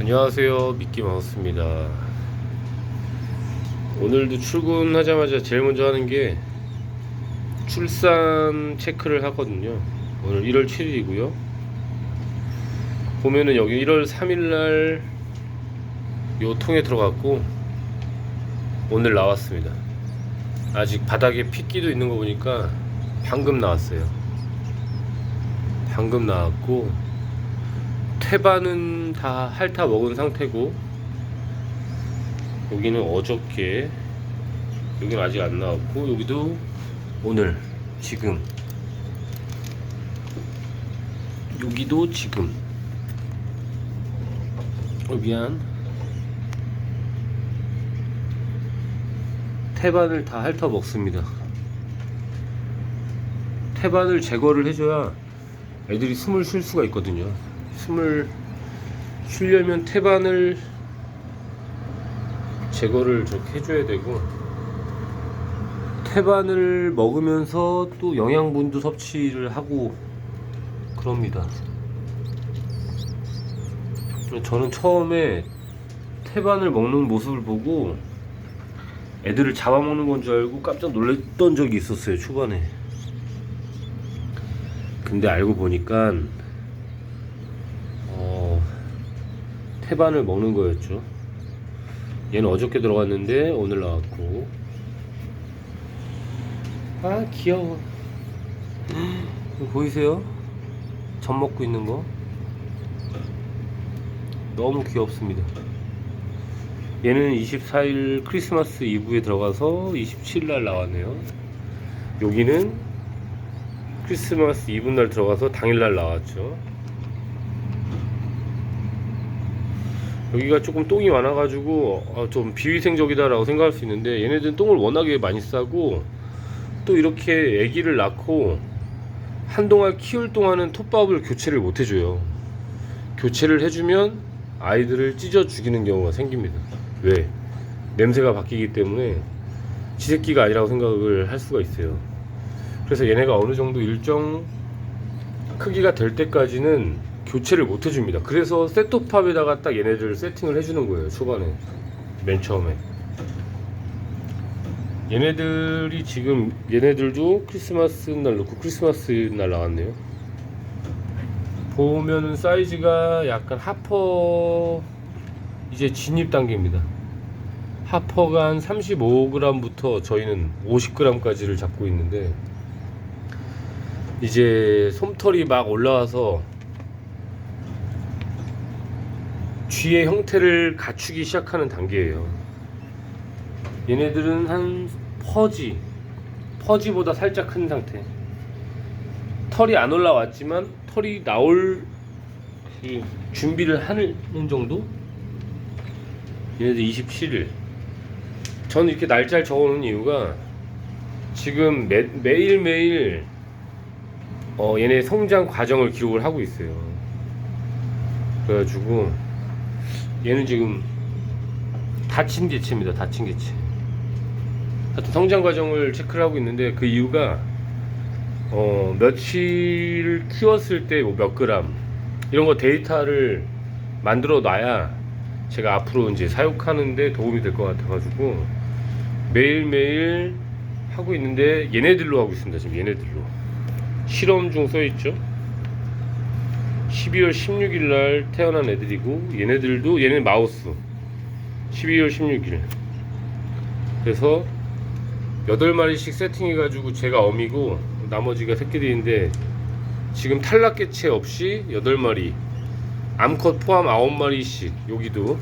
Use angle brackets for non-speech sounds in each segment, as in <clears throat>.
안녕하세요. 미끼마우스입니다. 오늘도 출근하자마자 제일 먼저 하는 게 출산 체크를 하거든요. 오늘 1월 7일이고요. 보면은 여기 1월 3일날 요 통에 들어갔고 오늘 나왔습니다. 아직 바닥에 핏기도 있는 거 보니까 방금 나왔어요. 방금 나왔고 태반은 다 핥아 먹은 상태고 여기는 어저께 여기는 아직 안 나왔고 여기도 오늘 지금. 여기도 지금. 어 미안. 태반을 다 핥아 먹습니다. 태반을 제거를 해줘야 애들이 숨을 쉴 수가 있거든요 숨을 쉬려면 태반을 제거를 저렇게 해줘야 되고 태반을 먹으면서 또 영양분도 섭취를 하고 그럽니다. 저는 처음에 태반을 먹는 모습을 보고 애들을 잡아먹는 건 줄 알고 깜짝 놀랐던 적이 있었어요 초반에. 근데 알고 보니까 태반을 먹는 거였죠. 얘는 어저께 들어갔는데 오늘 나왔고. 아 귀여워. 보이세요? 젖 먹고 있는 거. 너무 귀엽습니다. 얘는 24일 크리스마스 이브에 들어가서 27일 날 나왔네요. 여기는 크리스마스 이브 날 들어가서 당일 날 나왔죠. 여기가 조금 똥이 많아가지고 아, 좀 비위생적이다라고 생각할 수 있는데 얘네들은 똥을 워낙에 많이 싸고 또 이렇게 아기를 낳고 한동안 키울 동안은 톱밥을 교체를 못 해줘요. 교체를 해주면 아이들을 찢어 죽이는 경우가 생깁니다. 왜? 냄새가 바뀌기 때문에 지새끼가 아니라고 생각을 할 수가 있어요. 그래서 얘네가 어느 정도 일정 크기가 될 때까지는 교체를 못 해줍니다. 그래서 셋톱팝에다가 딱 얘네들 세팅을 해주는 거예요. 초반에 맨 처음에. 얘네들이 지금 얘네들도 크리스마스 날 놓고 크리스마스 날 나왔네요. 보면은 사이즈가 약간 하퍼 이제 진입 단계입니다. 하퍼가 한 35g부터 저희는 50g까지를 잡고 있는데 이제 솜털이 막 올라와서 쥐의 형태를 갖추기 시작하는 단계예요. 얘네들은 한 퍼지, 퍼지보다 살짝 큰 상태. 털이 안 올라왔지만 털이 나올 이 준비를 하는 정도? 얘네들 27일. 저는 이렇게 날짜를 적어놓은 이유가 지금 매, 매일매일 어, 얘네 성장 과정을 기록을 하고 있어요. 그래가지고 얘는 지금 다친 개체입니다. 다친 개체. 하여튼 성장 과정을 체크를 하고 있는데 그 이유가 어, 며칠 키웠을 때 몇 그램 이런 거 데이터를 만들어 놔야 제가 앞으로 이제 사육하는데 도움이 될 것 같아가지고 매일매일 하고 있는데 얘네들로 하고 있습니다. 지금 얘네들로 실험 중 써있죠. 12월 16일 날 태어난 애들이고 얘네들도 얘네 마우스. 12월 16일. 그래서 8마리씩 세팅해 가지고 제가 어미고 나머지가 새끼들인데 지금 탈락 개체 없이 8마리 암컷 포함 9마리씩 여기도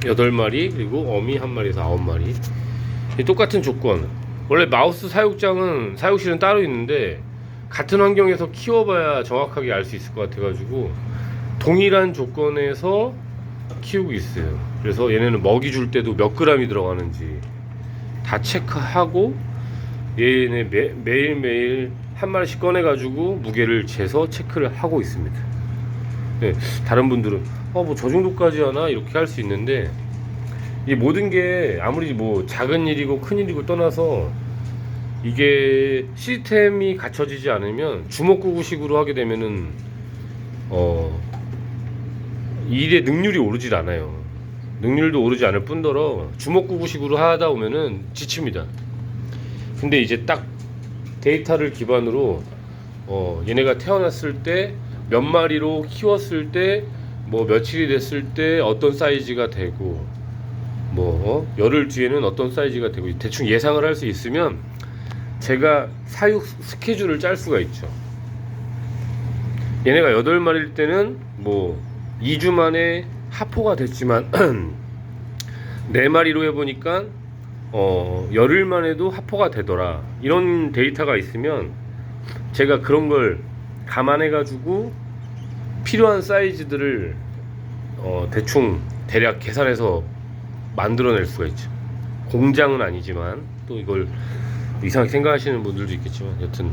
8마리 그리고 어미 한 마리에서 9마리. 똑같은 조건. 원래 마우스 사육장은 사육실은 따로 있는데 같은 환경에서 키워봐야 정확하게 알 수 있을 것 같아가지고 동일한 조건에서 키우고 있어요. 그래서 얘네는 먹이 줄 때도 몇 그램이 들어가는지 다 체크하고 얘네 매, 매일매일 한 마리씩 꺼내가지고 무게를 재서 체크를 하고 있습니다. 네, 다른 분들은 어 뭐 저 정도까지 하나 이렇게 할 수 있는데 이 모든 게 아무리 뭐 작은 일이고 큰 일이고 떠나서 이게 시스템이 갖춰지지 않으면 주먹구구식으로 하게 되면은 어 일의 능률이 오르질 않아요. 능률도 오르지 않을 뿐더러 주먹구구식으로 하다 보면은 지칩니다. 근데 이제 딱 데이터를 기반으로 어, 얘네가 태어났을 때 몇 마리로 키웠을 때 뭐 며칠이 됐을 때 어떤 사이즈가 되고 뭐 어? 열흘 뒤에는 어떤 사이즈가 되고 대충 예상을 할 수 있으면 제가 사육 스케줄을 짤 수가 있죠. 얘네가 여덟 마리일 때는 뭐 2주 만에 하포가 됐지만 <clears throat> 네 마리로 해보니까 어 열흘 만에도 하포가 되더라 이런 데이터가 있으면 제가 그런 걸 감안해 가지고 필요한 사이즈들을 어 대충 대략 계산해서 만들어낼 수가 있죠 공장은 아니지만 또 이걸 이상하게 생각하시는 분들도 있겠지만 여튼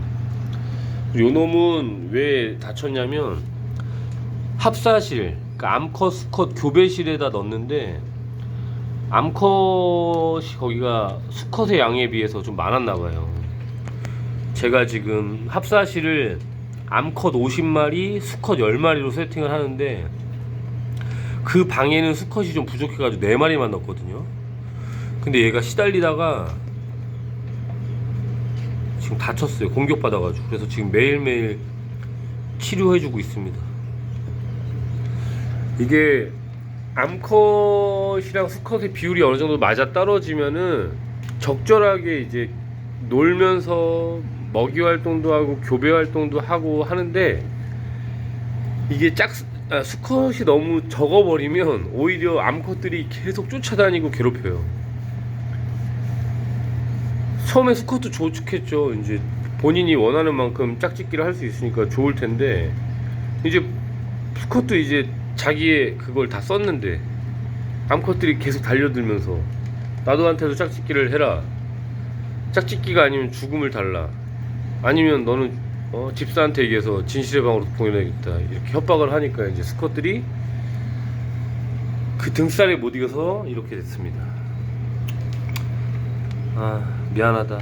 요 놈은 왜 다쳤냐면 합사실 그러니까 암컷 수컷 교배실에다 넣었는데 암컷이 거기가 수컷의 양에 비해서 좀 많았나 봐요. 제가 지금 합사실을 암컷 50마리, 수컷 10마리로 세팅을 하는데 그 방에는 수컷이 좀 부족해가지고 4마리만 넣었거든요. 근데 얘가 시달리다가 지금 다쳤어요. 공격받아가지고. 그래서 지금 매일매일 치료해주고 있습니다. 이게 암컷이랑 수컷의 비율이 어느 정도 맞아 떨어지면은 적절하게 이제 놀면서 먹이 활동도 하고 교배 활동도 하고 하는데 이게 짝 아, 수컷이 너무 적어버리면 오히려 암컷들이 계속 쫓아다니고 괴롭혀요. 처음에 수컷도 좋겠죠. 이제 본인이 원하는 만큼 짝짓기를 할 수 있으니까 좋을 텐데 이제 수컷도 이제 자기의 그걸 다 썼는데 암컷들이 계속 달려들면서 나도한테도 짝짓기를 해라. 짝짓기가 아니면 죽음을 달라. 아니면 너는 어, 집사한테 얘기해서 진실의 방으로 보내야겠다. 이렇게 협박을 하니까 이제 수컷들이 그 등살에 못 이겨서 이렇게 됐습니다. 아 미안하다.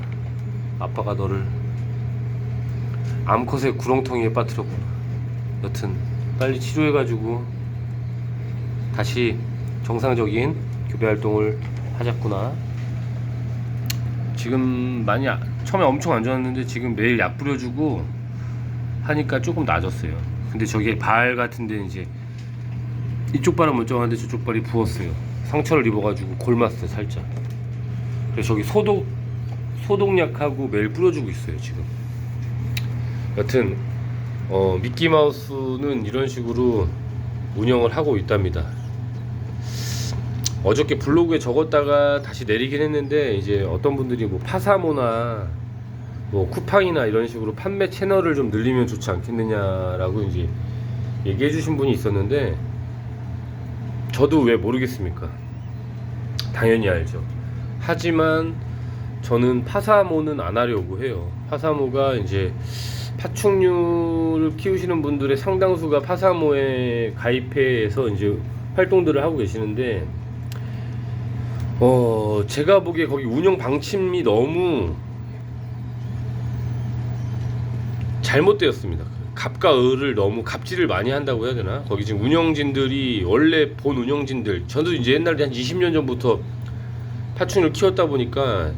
아빠가 너를 암컷의 구렁텅이에 빠뜨렸구나. 여튼 빨리 치료해가지고 다시 정상적인 교배 활동을 하자꾸나. 지금 많이 아- 처음에 엄청 안 좋았는데 지금 매일 약 뿌려주고 하니까 조금 나아졌어요. 근데 저게 발 같은데 이제 이쪽 발은 멀쩡한데 저쪽 발이 부었어요. 상처를 입어가지고 골맞어요 살짝. 그래서 저기 소독 소독약하고 매일 뿌려주고 있어요 지금. 여튼 어, 미끼 마우스는 이런 식으로 운영을 하고 있답니다. 어저께 블로그에 적었다가 다시 내리긴 했는데 이제 어떤 분들이 뭐 파사모나 뭐 쿠팡이나 이런 식으로 판매 채널을 좀 늘리면 좋지 않겠느냐라고 이제 얘기해 주신 분이 있었는데 저도 왜 모르겠습니까? 당연히 알죠. 하지만 저는 파사모는 안 하려고 해요. 파사모가 이제 파충류를 키우시는 분들의 상당수가 파사모에 가입해서 이제 활동들을 하고 계시는데 어 제가 보기에 거기 운영 방침이 너무 잘못되었습니다. 갑과 을을 너무 갑질을 많이 한다고 해야 되나? 거기 지금 운영진들이 원래 본 운영진들 저도 이제 옛날에 한 20년 전부터 파충류를 키웠다 보니까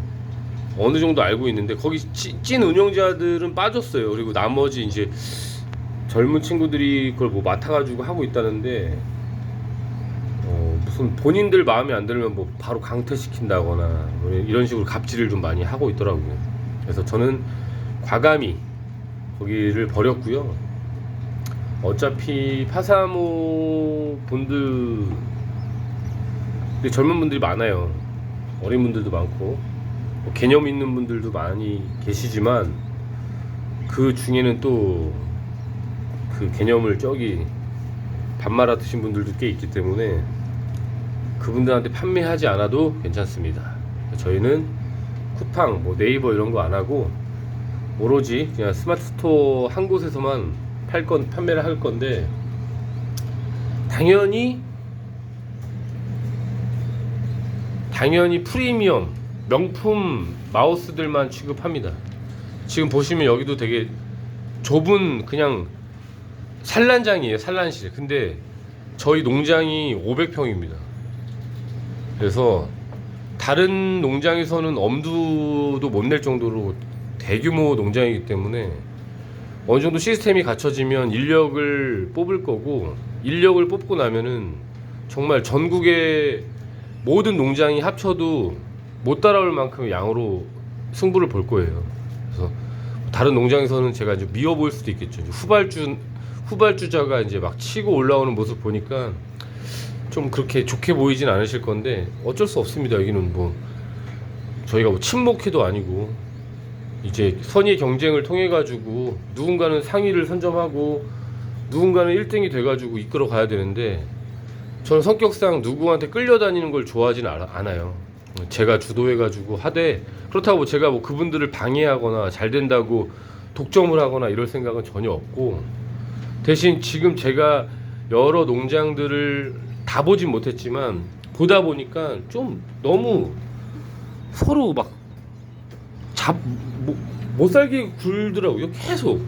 어느 정도 알고 있는데 거기 찌- 찐 운영자들은 빠졌어요. 그리고 나머지 이제 젊은 친구들이 그걸 뭐 맡아가지고 하고 있다는데 어, 무슨 본인들 마음에 안 들면 뭐 바로 강퇴시킨다거나 뭐 이런 식으로 갑질을 좀 많이 하고 있더라고요. 그래서 저는 과감히 거기를 버렸고요. 어차피 파사모 분들 젊은 분들이 많아요. 어린 분들도 많고 뭐 개념 있는 분들도 많이 계시지만 그 중에는 또 그 개념을 저기 밥 말아 드신 분들도 꽤 있기 때문에 그분들한테 판매하지 않아도 괜찮습니다. 저희는 쿠팡, 뭐 네이버 이런 거 안 하고 오로지 그냥 스마트 스토어 한 곳에서만 팔 건 판매를 할 건데 당연히 당연히 프리미엄 명품 마우스들만 취급합니다. 지금 보시면 여기도 되게 좁은 그냥 산란장이에요 산란실. 근데 저희 농장이 500평입니다. 그래서 다른 농장에서는 엄두도 못 낼 정도로 대규모 농장이기 때문에 어느 정도 시스템이 갖춰지면 인력을 뽑을 거고 인력을 뽑고 나면은 정말 전국의 모든 농장이 합쳐도 못 따라올 만큼 양으로 승부를 볼 거예요. 그래서 다른 농장에서는 제가 이제 미워 보일 수도 있겠죠. 후발주 후발주자가 이제 막 치고 올라오는 모습 보니까 좀 그렇게 좋게 보이진 않으실 건데 어쩔 수 없습니다. 여기는 뭐 저희가 뭐 친목회도 아니고 이제 선의 경쟁을 통해 가지고 누군가는 상위를 선점하고 누군가는 1등이 돼 가지고 이끌어 가야 되는데 저는 성격상 누구한테 끌려다니는 걸 좋아하진 않아- 않아요. 제가 주도해 가지고 하되 그렇다고 뭐 제가 뭐 그분들을 방해하거나 잘 된다고 독점을 하거나 이럴 생각은 전혀 없고 대신 지금 제가 여러 농장들을 다 보진 못했지만 보다 보니까 좀 너무 서로 막 잡, 못, 못 살게 굴더라고요. 계속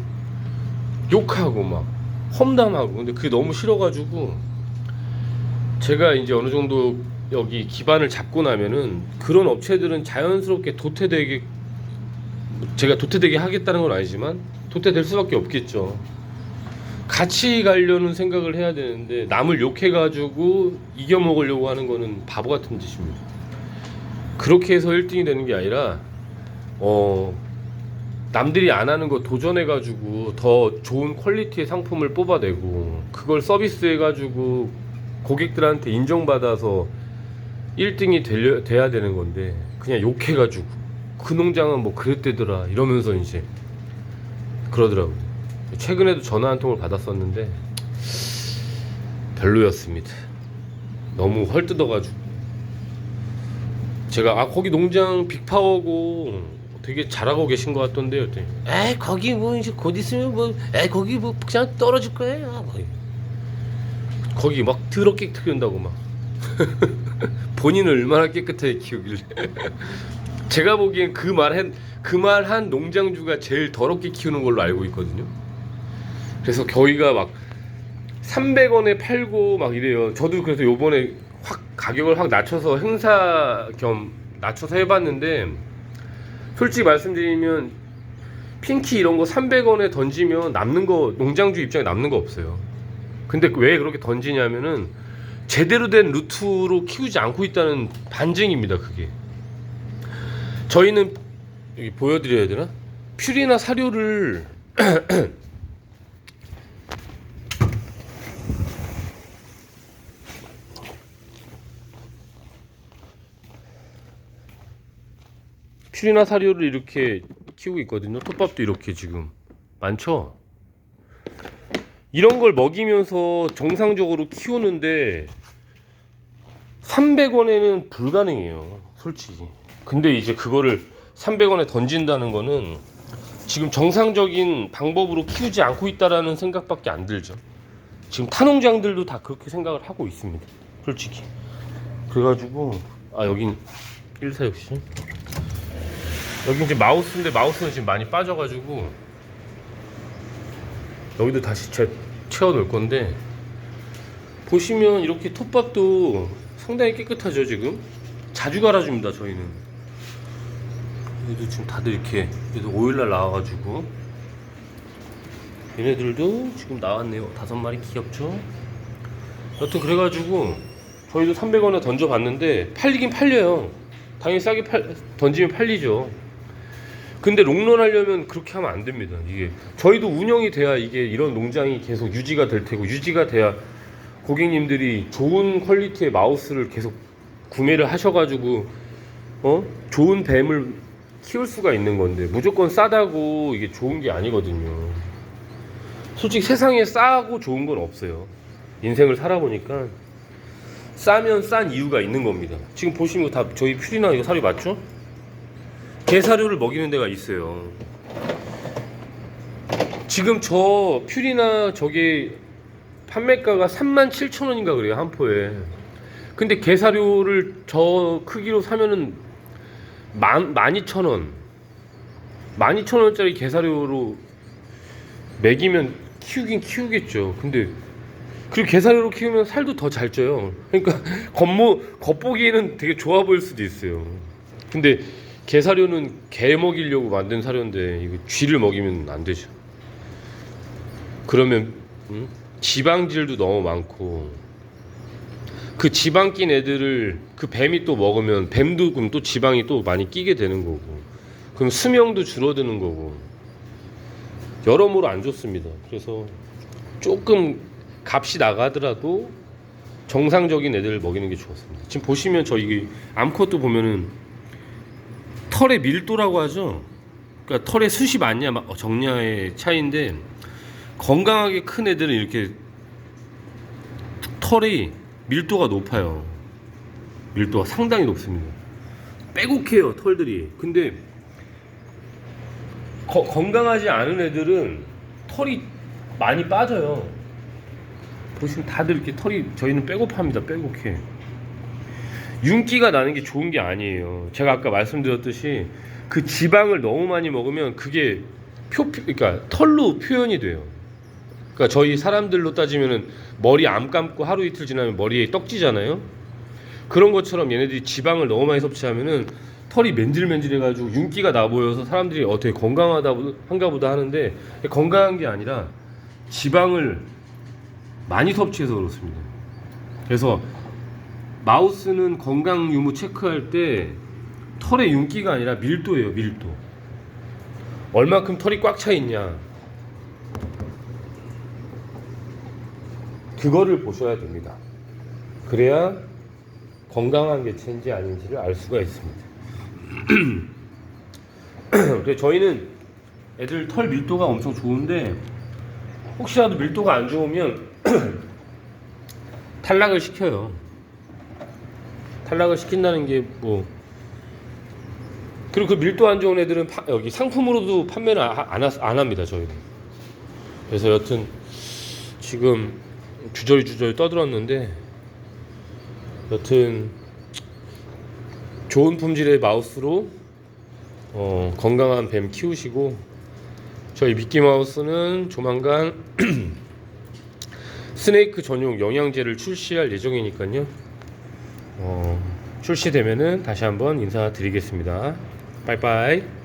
욕하고 막 험담하고. 근데 그게 너무 싫어가지고 제가 이제 어느 정도 여기 기반을 잡고 나면은 그런 업체들은 자연스럽게 도태되게 제가 도태되게 하겠다는 건 아니지만 도태될 수밖에 없겠죠. 같이 가려는 생각을 해야 되는데 남을 욕해가지고 이겨 먹으려고 하는 거는 바보 같은 짓입니다. 그렇게 해서 1등이 되는 게 아니라 어 남들이 안 하는 거 도전해가지고 더 좋은 퀄리티의 상품을 뽑아내고 그걸 서비스해가지고 고객들한테 인정받아서 1등이 되려, 돼야 되는 건데 그냥 욕해가지고 그 농장은 뭐 그랬대더라 이러면서 이제 그러더라고요. 최근에도 전화 한 통을 받았었는데 별로였습니다. 너무 헐뜯어가지고 제가 아 거기 농장 빅파워고 되게 잘하고 계신 것 같던데요. 에이 거기 뭐 이제 곧 있으면 뭐 에이 거기 뭐 그냥 떨어질 거예요. 뭐. 거기 막 더럽게 키운다고 막 <laughs> 본인을 얼마나 깨끗하게 키우길래 <laughs> 제가 보기엔 그말그말 한 농장주가 제일 더럽게 키우는 걸로 알고 있거든요. 그래서 저희가 막 300원에 팔고 막 이래요. 저도 그래서 요번에 확 가격을 확 낮춰서 행사 겸 낮춰서 해봤는데 솔직히 말씀드리면 핑키 이런 거 300원에 던지면 남는 거 농장주 입장에 남는 거 없어요. 근데 왜 그렇게 던지냐면은 제대로 된 루트로 키우지 않고 있다는 반증입니다. 그게 저희는 여기 보여드려야 되나? 퓨리나 사료를 <clears throat> 퓨리나 사료를 이렇게 키우고 있거든요. 톱밥도 이렇게 지금 많죠. 이런 걸 먹이면서 정상적으로 키우는데 300원에는 불가능해요. 솔직히. 근데 이제 그거를 300원에 던진다는 거는 지금 정상적인 방법으로 키우지 않고 있다라는 생각밖에 안 들죠. 지금 타농장들도 다 그렇게 생각을 하고 있습니다. 솔직히. 그래가지고 아 여긴 1사 역시 여기 이제 마우스인데 마우스는 지금 많이 빠져가지고 여기도 다시 채, 채워 놓을 건데 보시면 이렇게 톱밥도 상당히 깨끗하죠 지금? 자주 갈아줍니다 저희는. 얘도 지금 다들 이렇게 얘도 5일날 나와가지고. 얘네들도 지금 나왔네요. 다섯 마리 귀엽죠? 여튼 그래가지고 저희도 300원에 던져봤는데 팔리긴 팔려요. 당연히 싸게 팔, 던지면 팔리죠 근데 롱런 하려면 그렇게 하면 안 됩니다. 이게 저희도 운영이 돼야 이게 이런 농장이 계속 유지가 될 테고 유지가 돼야 고객님들이 좋은 퀄리티의 마우스를 계속 구매를 하셔가지고 어 좋은 뱀을 키울 수가 있는 건데 무조건 싸다고 이게 좋은 게 아니거든요. 솔직히 세상에 싸고 좋은 건 없어요. 인생을 살아보니까 싸면 싼 이유가 있는 겁니다. 지금 보시면 다 저희 퓨리나 이거 사료 맞죠? 개사료를 먹이는 데가 있어요. 지금 저 퓨리나 저게 판매가가 37,000원인가 그래요, 한 포에. 근데 개사료를 저 크기로 사면은 만, 12,000원. 12,000원짜리 개사료로 먹이면 키우긴 키우겠죠. 근데 그리고 게사료로 키우면 살도 더 잘 쪄요. 그러니까 <laughs> 겉모 겉보기에는 되게 좋아 보일 수도 있어요. 근데 게사료는 개 먹이려고 만든 사료인데 이거 쥐를 먹이면 안 되죠. 그러면 음? 지방질도 너무 많고 그 지방 낀 애들을 그 뱀이 또 먹으면 뱀도 그럼 또 지방이 또 많이 끼게 되는 거고 그럼 수명도 줄어드는 거고 여러모로 안 좋습니다. 그래서 조금 값이 나가더라도 정상적인 애들을 먹이는 게 좋았습니다. 지금 보시면 저 이게 암컷도 보면은 털의 밀도라고 하죠. 그러니까 털의 숱이 많냐 마- 적냐의 차이인데 건강하게 큰 애들은 이렇게 털이 밀도가 높아요. 밀도가 상당히 높습니다. 빼곡해요 털들이. 근데 거- 건강하지 않은 애들은 털이 많이 빠져요. 보시면 다들 이렇게 털이 저희는 빼곡합니다. 빼곡해. 윤기가 나는 게 좋은 게 아니에요. 제가 아까 말씀드렸듯이 그 지방을 너무 많이 먹으면 그게 표, 그러니까 털로 표현이 돼요. 그러니까 저희 사람들로 따지면은 머리 안 감고 하루 이틀 지나면 머리에 떡지잖아요. 그런 것처럼 얘네들이 지방을 너무 많이 섭취하면은 털이 맨질맨질해가지고 윤기가 나 보여서 사람들이 어 되게 건강하다 한가 보다 하는데 건강한 게 아니라 지방을 많이 섭취해서 그렇습니다. 그래서 마우스는 건강 유무 체크할 때 털의 윤기가 아니라 밀도예요, 밀도. 얼만큼 털이 꽉 차 있냐. 그거를 보셔야 됩니다. 그래야 건강한 개체인지 아닌지를 알 수가 있습니다. <clears throat> 저희는 애들 털 밀도가 엄청 좋은데 혹시라도 밀도가 안 좋으면 <clears throat> 탈락을 시켜요. 탈락을 시킨다는 게 뭐 그리고 그 밀도 안 좋은 애들은 파- 여기 상품으로도 판매를 아- 안, 하- 안 합니다 저희는. 그래서 여튼 지금 주저리 떠들었는데 여튼 좋은 품질의 마우스로 어, 건강한 뱀 키우시고 저희 미끼 마우스는 조만간 <clears throat> 스네이크 전용 영양제를 출시할 예정이니까요. 어, 출시되면은 다시 한번 인사드리겠습니다. 빠이빠이.